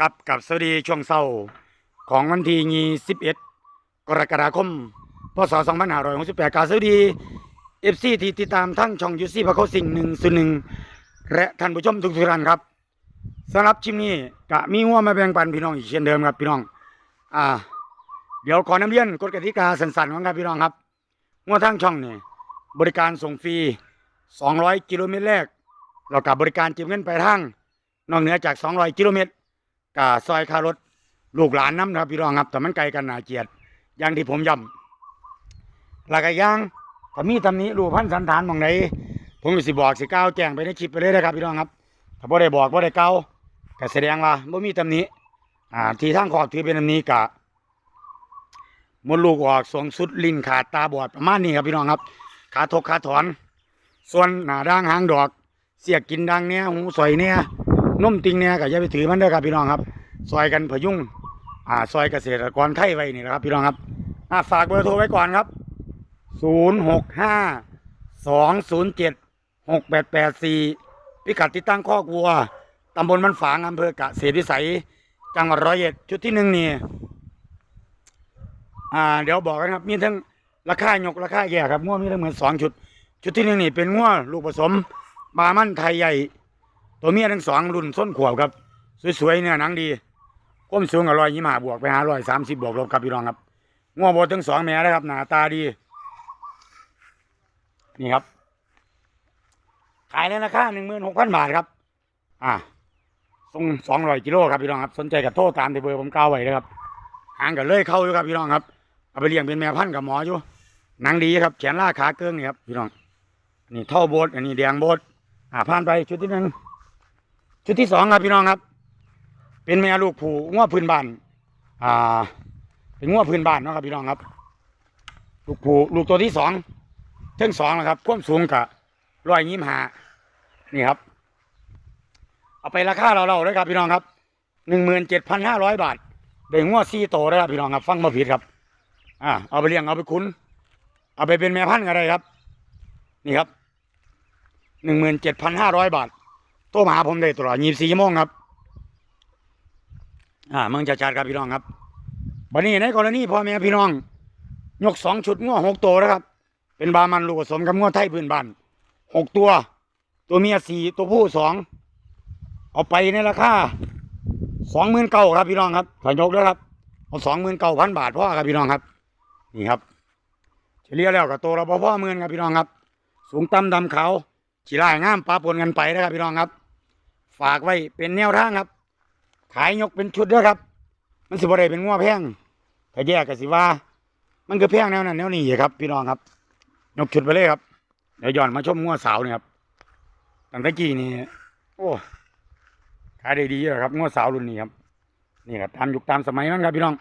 กับกับสวัสดีช่วงเศร้าของวันที่ยี่สิบเอ็ดกรกฎาคมพศสองพันห้าร้อยหกสิบแปดกาสวัสดีเอฟซีที่ติดตามทั้งช่องยูซี่พระโคสิ่งหนึ่งส่วนหนึ่งและท่านผู้ชมทุกท่านครับสำหรับชิมนี้กะมีหัวมาแบ่งปันพี่น้องอีกเช่นเดิมครับพี่น้อง อ่า เดี๋ยวขอนำเรียนกฎกติกาสั้นๆของครับพี่น้องครับหัวทางช่องนี่บริการส่งฟรี200 กิโลเมตรแรกเรากับบริการจิบเงินไปทางนอกเหนือจาก 200 กิโลเมตร กับซอยคารถลูกหลานน้ำนะครับพี่รองครับแต่มันไกลกันหนาเกียรติอย่างที่ผมย้ำหลักอีกอย่างถ้ามีตำนี้รูปพันสันฐานมองไหนผมก็สิบอกสิก้าวแจ้งไปในคลิปไปเลยนะครับพี่รองครับ ถ้าบ่ได้บอกบ่ได้เก้าก็แสดงว่าบ่มีตำนี้อ่าที่ทางขอบถือเป็นตำนี้กะมดลูกออกสวงสุดลิ้นขาดตาบอดประมาณนี้ครับพี่น้องครับ ขาทกขาถอน ส่วนหน้าด่างหางดอก เสียกกินดังเนี่ยหูสอยเนี่ย นมติงเนี่ยก็อย่าไปถือมันเด้อครับพี่น้องครับ ซอยกันพยุงอ่าซอยเกษตรกรไทยไว้นี่แหละครับพี่น้องครับอ่าฝากเบอร์โทรไว้ก่อนครับศูนย์หกห้าสองศูนย์เจ็ดหกแปดแปดสี่พิกัดติดตั้งคอกวัวตำบลมันฝางอำเภอกเกษตรวิสัย จังหวัดร้อยเอ็ดชุดที่หนึ่งนี่อ่า เดี๋ยวบอกกันครับ มีทั้งราคาหยกราคาแย่ครับง้วมีทั้งเหมือนสองชุด ชุดที่หนึ่งนี่เป็นง้วลูกผสมบามันไทยใหญ่ ตัวเมียทั้งสองรุ่นส้นขวบครับ สวยๆเนี่ยหนังดีก้มสูงกับรอยยี่หาบวกไปหาร้อยสามสิบบวกลบครับพี่น้องครับง้อบดทั้งสองแม่นะครับหน้าตาดี นี่ครับ ขายในราคาหนึ่งหมื่นหกพันบาทครับ อ่าส่งสองร้อยกิโลครับพี่น้องครับ สนใจกับโทรตามที่เบอร์ผมกล่าวไว้นะครับหางกันเลยเข้าอยู่ครับพี่น้องครับเอาไปเลี้ยงเป็นแม่พันธุ์กับหมออยู่หนังดีครับแขนล่าขาเกิ้งนี่ครับพี่น้องนี่เท่าโบสอันนี้แดงโบสอ่าผ่านไปชุดที่หนึ่ง ชุดที่สองครับพี่น้องครับ เป็นแม่ลูกผูง้อพื้นบ้านอ่า เป็นง้อพื้นบ้านเนาะครับพี่น้องครับ ลูกผูลูกตัวที่สองทั้งสองนะครับความสูงกับร้อยยี่สิบห้านี่ครับ เอาไปราคาเราเราเลยครับพี่น้องครับหนึ่งหมื่นเจ็ดพันห้าร้อยบาทได้ง้อสี่โตแล้ครับพี่น้องครับ ฟังมาผิดครับ อ่า เอาไปเลี้ยงเอาไปคุ้นเอาไปเป็นแม่พันธุ์กันเลยครับ นี่ครับหนึ่งหมื่นเจ็ดพันห้าร้อยบาท โทรมาหาผมได้ตลอดยี่สิบสี่ชั่วโมงครับ อ่าเมืองจัดจัดครับพี่น้องครับบันนี้ในกรณีพ่อแม่พี่น้อง ยกสองชุดง้อหกตัวนะครับ เป็นบามันลูกผสมกับง้อไทยพื้นบ้านหกตัว ตัวเมียสี่ตัวผู้สองเอาไปในราคาสองหมื่นเก้าครับพี่น้องครับถ้ายกแล้วครับเอาสองหมื่นเก้าพันบาทพ่อครับพี่น้องครับ นี่ครับเฉลี่ยแล้วกับตัวเราพ่อเมือนครับพี่น้องครับ สูงต่ำดำขาวฉีลายงามปลาปนกันไปนะครับพี่น้องครับ ฝากไว้เป็นแนวทางครับ ขายยกเป็นชุดด้อครับ มันสิบ่ได้เป็นงัวแพงถ้าแยกก็สิว่า มันคือแพงแนวนั้นแนวนี้ครับ พี่น้องครับ ยกชุดไปเลยครับ เดี๋ยวย้อนมาชมงัวสาวนี่ครับตั้งแต่กี้นี่โอ้ขายได้ดีเลยครับงัวสาวรุ่นนี้ครับ นี่ครับตามยุคตามสมัยมันครับ พี่น้อง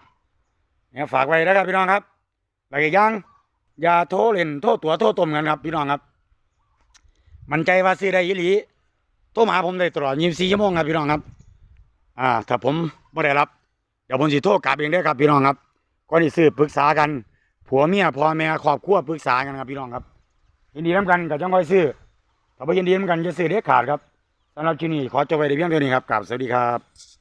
เนี่ยฝากไว้นะครับพี่น้องครับหลายอย่างอย่าโทรเล่นโทรตัวโทรต้มกันครับ พี่น้องครับ มันใจว่าซื้อได้ยี่หลี โทรมาหาผมได้ตลอด24ชั่วโมงครับพี่น้องครับ อ่า ถ้าผมไม่ได้รับ เดี๋ยวผมสิโทรกลับเองได้ครับพี่น้องครับก่อนที่ซื้อปรึกษากัน ผัวเมียพ่อแม่ครอบครัวปรึกษากันครับพี่น้องครับยินดีน้ำกันกับจังค่อยซื้อถ้าไม่ยินดีน้ำกันจะซื้อเด็ดขาดครับสำหรับที่นี่ขอจบไว้ในเพียงเท่านี้ครับกลับสวัสดีครับ